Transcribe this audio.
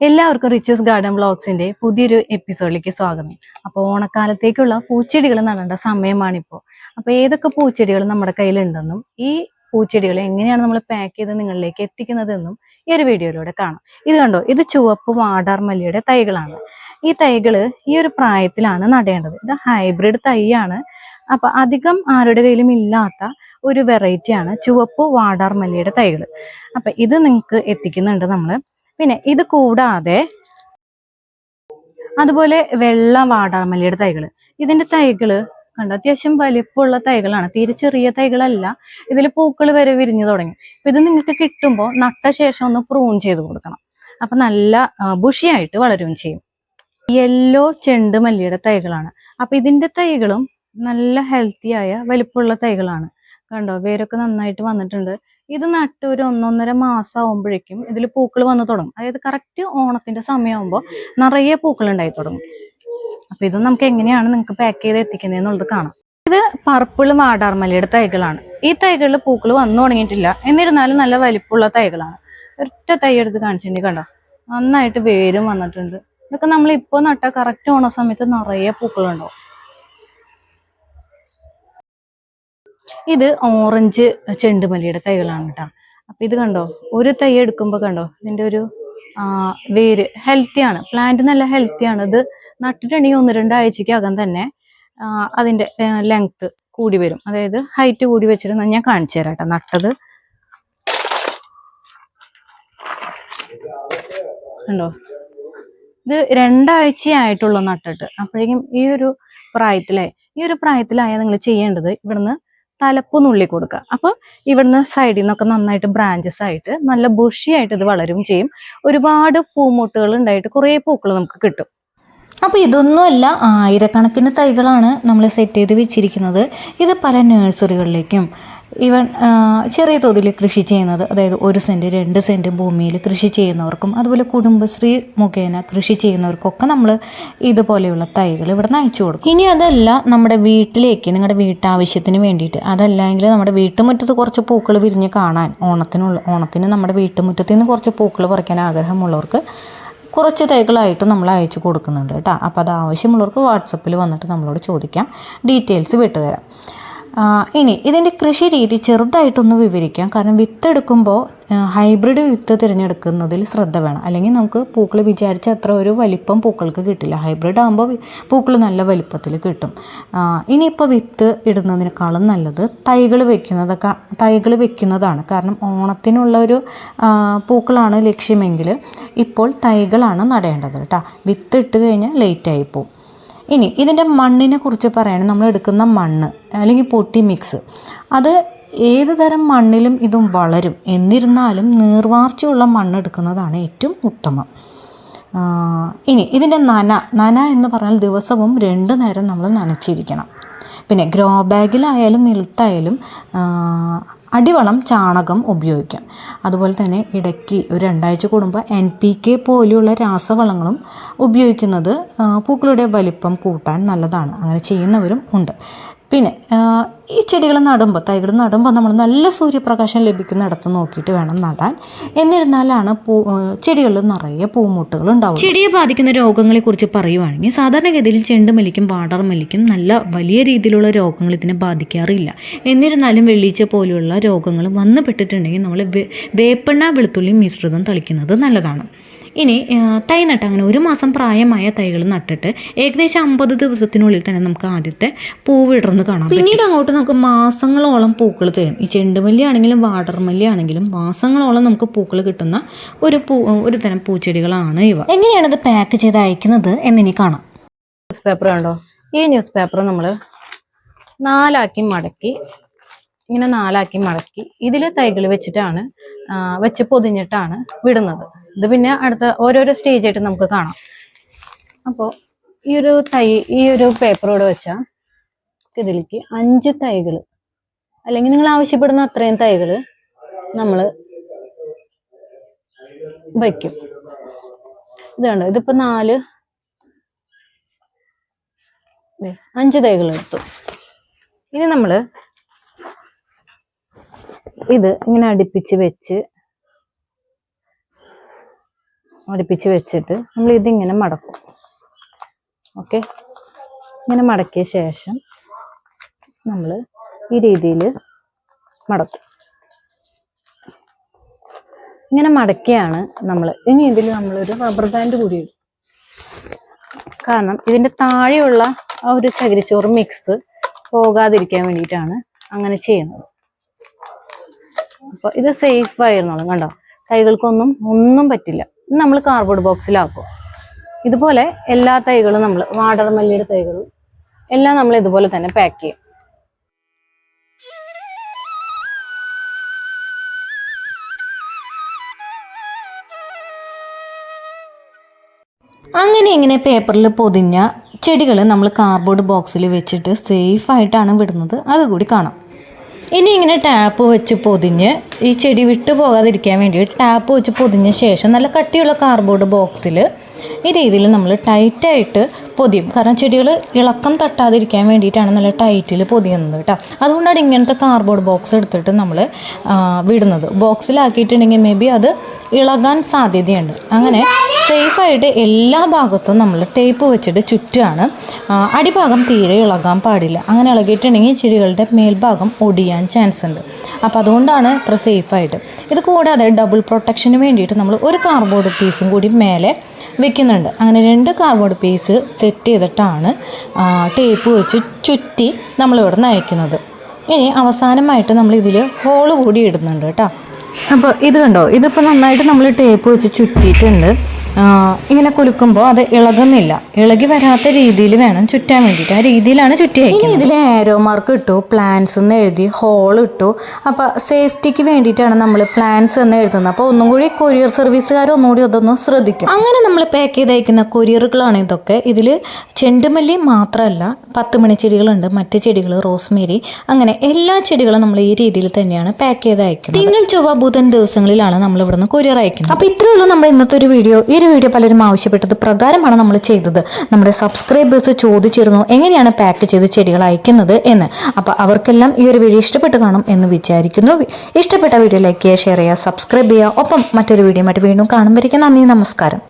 എല്ലാവർക്കും riches garden ബ്ലോഗ്സിന്റെ പുതിയൊരു എപ്പിസോഡിലേക്ക് സ്വാഗതം. അപ്പോൾ ഓണക്കാലത്തേക്കുള്ള പൂച്ചെടികൾ നടേണ്ട സമയമാണിപ്പോൾ. അപ്പോൾ ഏതൊക്കെ പൂച്ചെടികൾ നമ്മുടെ കയ്യിലുണ്ടെന്നും ഈ പൂച്ചെടികൾ എങ്ങനെയാണ് നമ്മൾ പാക്ക് ചെയ്ത് നിങ്ങളിലേക്ക് എത്തിക്കുന്നതെന്നും ഈ ഒരു വീഡിയോയിലൂടെ കാണാം. ഇത് കണ്ടോ? ഇത് ചുവപ്പ് വാടാർ മല്ലിയുടെ തൈകളാണ്. ഈ തൈകൾ ഈ ഒരു പ്രായത്തിലാണ് നടേണ്ടത്. ഇത് ഹൈബ്രിഡ് തൈയാണ്. അപ്പൊ അധികം ആരുടെ കയ്യിലും ഇല്ലാത്ത ഒരു വെറൈറ്റിയാണ് ചുവപ്പ് വാടാർ മല്ലിയുടെ തൈകൾ. അപ്പൊ ഇത് നിങ്ങൾക്ക് എത്തിക്കുന്നുണ്ട് നമ്മൾ പിന്നെ ഇത് കൂടാതെ അതുപോലെ വെള്ള വാടാമല്ലിയുടെ തൈകൾ ഇതിന്റെ തൈകൾ കണ്ടോ? അത്യാവശ്യം വലിപ്പമുള്ള തൈകളാണ്. തീരെ ചെറിയ തൈകളല്ല. ഇതിൽ പൂക്കൾ വരെ വിരിഞ്ഞു തുടങ്ങി. ഇത് നിങ്ങൾക്ക് കിട്ടുമ്പോൾ നട്ട ശേഷം ഒന്ന് പ്രൂൺ ചെയ്ത് കൊടുക്കണം. അപ്പൊ നല്ല ബുഷിയായിട്ട് വളരുകയും ചെയ്യും. യെല്ലോ ചെണ്ടുമല്ലിയുടെ തൈകളാണ്. അപ്പൊ ഇതിന്റെ തൈകളും നല്ല ഹെൽത്തി ആയ വലിപ്പമുള്ള തൈകളാണ്. കണ്ടോ? വേരൊക്കെ നന്നായിട്ട് വന്നിട്ടുണ്ട്. ഇത് നട്ട് ഒരു ഒന്നൊന്നര മാസം ആകുമ്പോഴേക്കും ഇതിൽ പൂക്കൾ വന്ന് തുടങ്ങും. അതായത് കറക്റ്റ് ഓണത്തിന്റെ സമയമാകുമ്പോൾ നിറയെ പൂക്കൾ ഉണ്ടായി തുടങ്ങും. അപ്പൊ ഇത് നമുക്ക് എങ്ങനെയാണ് നിങ്ങൾക്ക് പാക്ക് ചെയ്ത് എത്തിക്കുന്നത് എന്നുള്ളത് കാണാം. ഇത് പർപ്പിൾ വാടാർമലയുടെ തൈകളാണ്. ഈ തൈകളിൽ പൂക്കൾ വന്നു തുടങ്ങിയിട്ടില്ല. എന്നിരുന്നാലും നല്ല വലിപ്പമുള്ള തൈകളാണ്. ഒറ്റ തൈ എടുത്ത് കാണിച്ചിട്ടുണ്ടെങ്കിൽ കണ്ടോ? നന്നായിട്ട് വേരും വന്നിട്ടുണ്ട്. ഇതൊക്കെ നമ്മൾ ഇപ്പോൾ നട്ട കറക്റ്റ് ഓണ സമയത്ത് നിറയെ പൂക്കളുണ്ടാവും. ഇത് ഓറഞ്ച് ചെണ്ടുമല്ലിയുടെ തൈകളാണ് കേട്ടോ. അപ്പൊ ഇത് കണ്ടോ? ഒരു തൈ എടുക്കുമ്പോൾ കണ്ടോ? ഇതിന്റെ ഒരു വേര് ഹെൽത്തി ആണ്. പ്ലാന്റ് നല്ല ഹെൽത്തി ആണ്. ഇത് നട്ടിട്ടുണ്ടെങ്കിൽ ഒന്ന് രണ്ടാഴ്ചക്കകം തന്നെ അതിന്റെ ലെങ്ത് കൂടി വരും. അതായത് ഹൈറ്റ് കൂടി വെച്ചിട്ട് ഞാൻ കാണിച്ചു തരാം കേട്ടോ നട്ടത്. കണ്ടോ? ഇത് രണ്ടാഴ്ചയായിട്ടുള്ള നട്ടിട്ട്. അപ്പോഴേക്കും ഈ ഒരു പ്രായത്തിലായി ഈ ഒരു പ്രായത്തിലായ നിങ്ങൾ ചെയ്യേണ്ടത് ഇവിടുന്ന് തലപ്പ് നുള്ളി കൊടുക്കുക അപ്പോൾ ഇവിടുന്ന് സൈഡിൽ നിന്നൊക്കെ നന്നായിട്ട് ബ്രാഞ്ചസ് ആയിട്ട് നല്ല ബുഷിയായിട്ട് ഇത് വളരും ചെയ്യും. ഒരുപാട് പൂമൊട്ടുകൾ ഉണ്ടായിട്ട് കുറേ പൂക്കൾ നമുക്ക് കിട്ടും. അപ്പോൾ ഇതൊന്നുമല്ല ആയിരക്കണക്കിന് തൈകളാണ് നമ്മൾ സെറ്റ് ചെയ്ത് വെച്ചിരിക്കുന്നത്. ഇത് പല നഴ്സറികളിലേക്കും ഈവൻ ചെറിയ തോതിൽ കൃഷി ചെയ്യുന്നത് അതായത് ഒരു സെന്റ് രണ്ട് സെന്റ് ഭൂമിയിൽ കൃഷി ചെയ്യുന്നവർക്കും അതുപോലെ കുടുംബശ്രീ മുഖേന കൃഷി ചെയ്യുന്നവർക്കൊക്കെ നമ്മൾ ഇതുപോലെയുള്ള തൈകൾ ഇവിടെ നിന്ന് അയച്ചു കൊടുക്കും. ഇനി അതല്ല നമ്മുടെ വീട്ടിലേക്ക് നിങ്ങളുടെ വീട്ടാവശ്യത്തിന് വേണ്ടിയിട്ട്. അതല്ലെങ്കിൽ നമ്മുടെ വീട്ടുമുറ്റത്ത് കുറച്ച് പൂക്കൾ വിരിഞ്ഞ് കാണാൻ ഓണത്തിനുള്ള ഓണത്തിന് നമ്മുടെ വീട്ടുമുറ്റത്ത് നിന്ന് കുറച്ച് പൂക്കൾ പറിക്കാൻ ആഗ്രഹമുള്ളവർക്ക് കുറച്ച് തൈകളായിട്ട് നമ്മൾ അയച്ചു കൊടുക്കുന്നുണ്ട് കേട്ടോ. അപ്പോൾ അത് ആവശ്യമുള്ളവർക്ക് വാട്സപ്പിൽ വന്നിട്ട് നമ്മളോട് ചോദിക്കാം. ഡീറ്റെയിൽസ് വിട്ടുതരാം. ഇനി ഇതിന്റെ കൃഷി രീതി ചെറുതായിട്ടൊന്ന് വിവരിക്കാം. കാരണം വിത്ത് എടുക്കുമ്പോൾ ഹൈബ്രിഡ് വിത്ത് തിരഞ്ഞെടുക്കുന്നതിൽ ശ്രദ്ധ വേണം. അല്ലെങ്കിൽ നമുക്ക് പൂക്കൾ വിചാരിച്ച അത്ര ഒരു വലിപ്പം പൂക്കൾക്ക് കിട്ടില്ല. ഹൈബ്രിഡ് ആകുമ്പോൾ പൂക്കൾ നല്ല വലിപ്പത്തിൽ കിട്ടും. ഇനിയിപ്പോൾ വിത്ത് ഇടുന്നതിനേക്കാളും നല്ലത് തൈകൾ വെക്കുന്നതൊക്കെ തൈകൾ വെക്കുന്നതാണ്. കാരണം ഓണത്തിനുള്ള ഒരു പൂക്കളാണ് ലക്ഷ്യമെങ്കിൽ ഇപ്പോൾ തൈകളാണ് നടേണ്ടത് കേട്ടോ. വിത്ത് ഇട്ട് കഴിഞ്ഞാൽ ലേറ്റായി പോകും ഇനി ഇതിന്റെ മണ്ണിനെ കുറിച്ച് പറയാൻ നമ്മൾ എടുക്കുന്ന മണ്ണ് അല്ലെങ്കിൽ പൊട്ടി മിക്സ് അത് ഏത് തരം മണ്ണിലും ഇതും വളരും. എന്നിരുന്നാലും നീർവാർച്ചയുള്ള മണ്ണ് എടുക്കുന്നതാണ് ഏറ്റവും ഉത്തമം. ഇനി ഇതിന്റെ നന. നന എന്ന് പറഞ്ഞാൽ ദിവസവും രണ്ട് നേരം നമ്മൾ നനച്ചിരിക്കണം. പിന്നെ ഗ്രോ ബാഗിലായാലും നിലത്തായാലും അടിവളം ചാണകം ഉപയോഗിക്കാം. അതുപോലെ തന്നെ ഇടയ്ക്ക് ഒരു രണ്ടാഴ്ച കൂടുമ്പോൾ എൻ പി കെ പോലെയുള്ള രാസവളങ്ങളും ഉപയോഗിക്കുന്നത് പൂക്കളുടെ വലിപ്പം കൂട്ടാൻ നല്ലതാണ്. അങ്ങനെ ചെയ്യുന്നവരും ഉണ്ട്. പിന്നെ ഈ ചെടികൾ നടുമ്പോൾ തൈകൾ നടുമ്പോൾ നമ്മൾ നല്ല സൂര്യപ്രകാശം ലഭിക്കുന്നിടത്ത് നോക്കിയിട്ട് വേണം നടാൻ. എന്നിരുന്നാലാണ് പൂ ചെടികളിൽ നിറയെ പൂമുട്ടുകൾ ഉണ്ടാവുക ചെടിയെ ബാധിക്കുന്ന രോഗങ്ങളെ കുറിച്ച് പറയുവാണെങ്കിൽ സാധാരണഗതിയിൽ ചെണ്ടുമല്ലിക്കും വാടർമല്ലിക്കും നല്ല വലിയ രീതിയിലുള്ള രോഗങ്ങൾ ഇതിനെ ബാധിക്കാറില്ല. എന്നിരുന്നാലും വെള്ളീച്ച പോലെയുള്ള രോഗങ്ങൾ വന്നു പെട്ടിട്ടുണ്ടെങ്കിൽ നമ്മൾ വേപ്പെണ്ണ വെളുത്തുള്ളി മിശ്രിതം തളിക്കുന്നത് നല്ലതാണ്. ഇനി തൈ നട്ട്. അങ്ങനെ ഒരു മാസം പ്രായമായ തൈകൾ നട്ടിട്ട് ഏകദേശം അമ്പത് ദിവസത്തിനുള്ളിൽ തന്നെ നമുക്ക് ആദ്യത്തെ പൂവിടർന്ന് കാണാം പിന്നീട് അങ്ങോട്ട് നമുക്ക് മാസങ്ങളോളം പൂക്കൾ തരും. ഈ ചെണ്ടുമല്ലി ആണെങ്കിലും വാടർമല്ലി ആണെങ്കിലും മാസങ്ങളോളം നമുക്ക് പൂക്കൾ കിട്ടുന്ന ഒരു പൂ ഒരു തരം പൂച്ചെടികളാണ് ഇവ. എങ്ങനെയാണ് ഇത് പാക്ക് ചെയ്ത് അയക്കുന്നത് എന്നിനി കാണാം. ന്യൂസ് പേപ്പർ കണ്ടോ? ഈ ന്യൂസ് പേപ്പർ നമ്മൾ നാലാക്കി മടക്കി ഇങ്ങനെ നാലാക്കി മടക്കി ഇതിൽ തൈകൾ വെച്ചിട്ടാണ് വെച്ച് പൊതിഞ്ഞിട്ടാണ് വിടുന്നത്. ഇത് പിന്നെ അടുത്ത ഓരോരോ സ്റ്റേജ് ആയിട്ട് നമുക്ക് കാണാം. അപ്പോൾ ഈ ഒരു തൈ ഈ ഒരു പേപ്പറോട് വെച്ചാൽ ഇതിലേക്ക് അഞ്ച് തൈകൾ അല്ലെങ്കിൽ നിങ്ങൾ ആവശ്യപ്പെടുന്ന അത്രയും തൈകൾ നമ്മൾ വയ്ക്കും. ഇതാണ് കണ്ടോ? ഇതിപ്പോ നാല് അഞ്ച് തൈകൾ എടുത്തു. ഇനി നമ്മൾ ഇത് ഇങ്ങനെ അടുപ്പിച്ച് വെച്ച് അടുപ്പിച്ച് വെച്ചിട്ട് നമ്മൾ ഇതിങ്ങനെ മടക്കും. ഓക്കെ? ഇങ്ങനെ മടക്കിയ ശേഷം നമ്മൾ ഈ രീതിയിൽ മടക്കും. ഇങ്ങനെ മടക്കിയാണ് നമ്മൾ ഇനി ഇതിൽ നമ്മളൊരു റബ്ബർ ബാൻഡ് കൂടി ഇടും. കാരണം ഇതിന്റെ താഴെയുള്ള ആ ഒരു ചകിരിച്ചോറ് മിക്സ് പോകാതിരിക്കാൻ വേണ്ടിയിട്ടാണ് അങ്ങനെ ചെയ്യുന്നത്. അപ്പോൾ ഇത് സേഫ് ആയിരുന്നോളും കണ്ടോ? കൈകൾക്കൊന്നും ഒന്നും പറ്റില്ല. നമ്മൾ കാർഡ്ബോർഡ് ബോക്സിലാക്കും ഇതുപോലെ എല്ലാ തൈകളും നമ്മൾ വാടർമല്ലിയുടെ തൈകളും എല്ലാം നമ്മൾ ഇതുപോലെ തന്നെ പാക്ക് ചെയ്യും. അങ്ങനെ ഇങ്ങനെ പേപ്പറിൽ പൊതിഞ്ഞ ചെടികൾ നമ്മൾ കാർഡ്ബോർഡ് ബോക്സിൽ വെച്ചിട്ട് സേഫായിട്ടാണ് വിടുന്നത്. അതുകൂടി കാണാം. ഇനി ഇങ്ങനെ ടാപ്പ് വെച്ച് പൊതിഞ്ഞ് ഈ ചെടി വിട്ടു പോകാതിരിക്കാൻ വേണ്ടി ടാപ്പ് വെച്ച് പൊതിഞ്ഞ ശേഷം നല്ല കട്ടിയുള്ള കാർഡ്ബോർഡ് ബോക്സിൽ ഈ രീതിയിൽ നമ്മൾ ടൈറ്റായിട്ട് പൊതിയും. കാരണം ചെടികൾ ഇളക്കം തട്ടാതിരിക്കാൻ വേണ്ടിയിട്ടാണ് നല്ല ടൈറ്റിൽ പൊതിയുന്നത് കേട്ടോ. അതുകൊണ്ടാണ് ഇങ്ങനത്തെ കാർഡ്ബോർഡ് ബോക്സ് എടുത്തിട്ട് നമ്മൾ വിടുന്നത്. ബോക്സിലാക്കിയിട്ടുണ്ടെങ്കിൽ മേ ബി അത് ഇളകാൻ സാധ്യതയുണ്ട്. അങ്ങനെ സേഫായിട്ട് എല്ലാ ഭാഗത്തും നമ്മൾ ടേപ്പ് വെച്ചിട്ട് ചുറ്റുമാണ് അടിഭാഗം തീരെ ഇളകാൻ പാടില്ല. അങ്ങനെ ഇളകിയിട്ടുണ്ടെങ്കിൽ ചെടികളുടെ മേൽഭാഗം ഒടിയാൻ ചാൻസ് ഉണ്ട്. അപ്പോൾ അതുകൊണ്ടാണ് ഇത്ര സേഫായിട്ട് ഇത് കൂടാതെ ഡബിൾ പ്രൊട്ടക്ഷന് വേണ്ടിയിട്ട് നമ്മൾ ഒരു കാർഡ്ബോർഡ് പീസും കൂടി മേലെ വെക്കുന്നുണ്ട്. അങ്ങനെ രണ്ട് കാർഡ്ബോർഡ് പീസ് സെറ്റ് ചെയ്തിട്ടാണ് ടേപ്പ് വെച്ച് ചുറ്റി നമ്മളിവിടെ നയിക്കുന്നത്. ഇനി അവസാനമായിട്ട് നമ്മൾ ഇതിൽ ഹോൾ കൂടി ഇടുന്നുണ്ട് കേട്ടോ. അപ്പോൾ ഇത് കണ്ടോ? ഇതിപ്പോൾ നന്നായിട്ട് നമ്മൾ ടേപ്പ് വെച്ച് ചുറ്റിയിട്ടുണ്ട്. ഇങ്ങനെ കുലുക്കുമ്പോൾ അത് ഇളകുന്നില്ല. ഇളകി വരാത്ത രീതിയിൽ വേണം ചുറ്റാൻ വേണ്ടിയിട്ട്. ആ രീതിയിലാണ് ചുറ്റി ഇനി ഇതിൽ ആരോ മാർക്ക് ഇട്ടു പ്ലാൻസ് എന്ന് എഴുതി ഹോൾ ഇട്ടു. അപ്പോൾ സേഫ്റ്റിക്ക് വേണ്ടിയിട്ടാണ് നമ്മൾ പ്ലാൻസ് എന്ന് എഴുതുന്നത്. അപ്പോൾ ഒന്നും കൂടി കൊറിയർ സർവീസുകാർ ഒന്നുകൂടി അതൊന്ന് ശ്രദ്ധിക്കും. അങ്ങനെ നമ്മൾ പാക്ക് ചെയ്ത് അയക്കുന്ന കൊറിയറുകളാണ് ഇതൊക്കെ. ഇതിൽ ചെണ്ടുമല്ലി മാത്രമല്ല പത്ത് മണി ചെടികളുണ്ട് മറ്റ് ചെടികൾ റോസ്മേരി അങ്ങനെ എല്ലാ ചെടികളും നമ്മൾ ഈ രീതിയിൽ തന്നെയാണ് പാക്ക് ചെയ്ത് അയക്കുന്നത് തിങ്കൾ ചൊവ്വ ബുധൻ ദിവസങ്ങളിലാണ് നമ്മൾ ഇവിടുന്ന് കൊറിയർ അയക്കുന്നത് അപ്പോൾ ഇത്രയുള്ളൂ നമ്മൾ ഇന്നത്തെ ഒരു വീഡിയോ ഈ ഒരു വീഡിയോ പലരും ആവശ്യപ്പെട്ടത് പ്രകാരമാണ് നമ്മൾ ചെയ്തത്. നമ്മുടെ സബ്സ്ക്രൈബേഴ്സ് ചോദിച്ചിരുന്നു എങ്ങനെയാണ് പാക്ക് ചെയ്ത് ചെടികൾ അയക്കുന്നത് എന്ന്. അപ്പോൾ അവർക്കെല്ലാം ഈ ഒരു വീഡിയോ ഇഷ്ടപ്പെട്ട് കാണും എന്ന് വിചാരിക്കുന്നു. ഇഷ്ടപ്പെട്ട വീഡിയോ ലൈക്ക് ചെയ്യുക ഷെയർ ചെയ്യുക സബ്സ്ക്രൈബ് ചെയ്യുക. ഒപ്പം മറ്റൊരു വീഡിയോ വീണ്ടും കാണുമ്പോഴേക്കും നന്ദി നമസ്കാരം.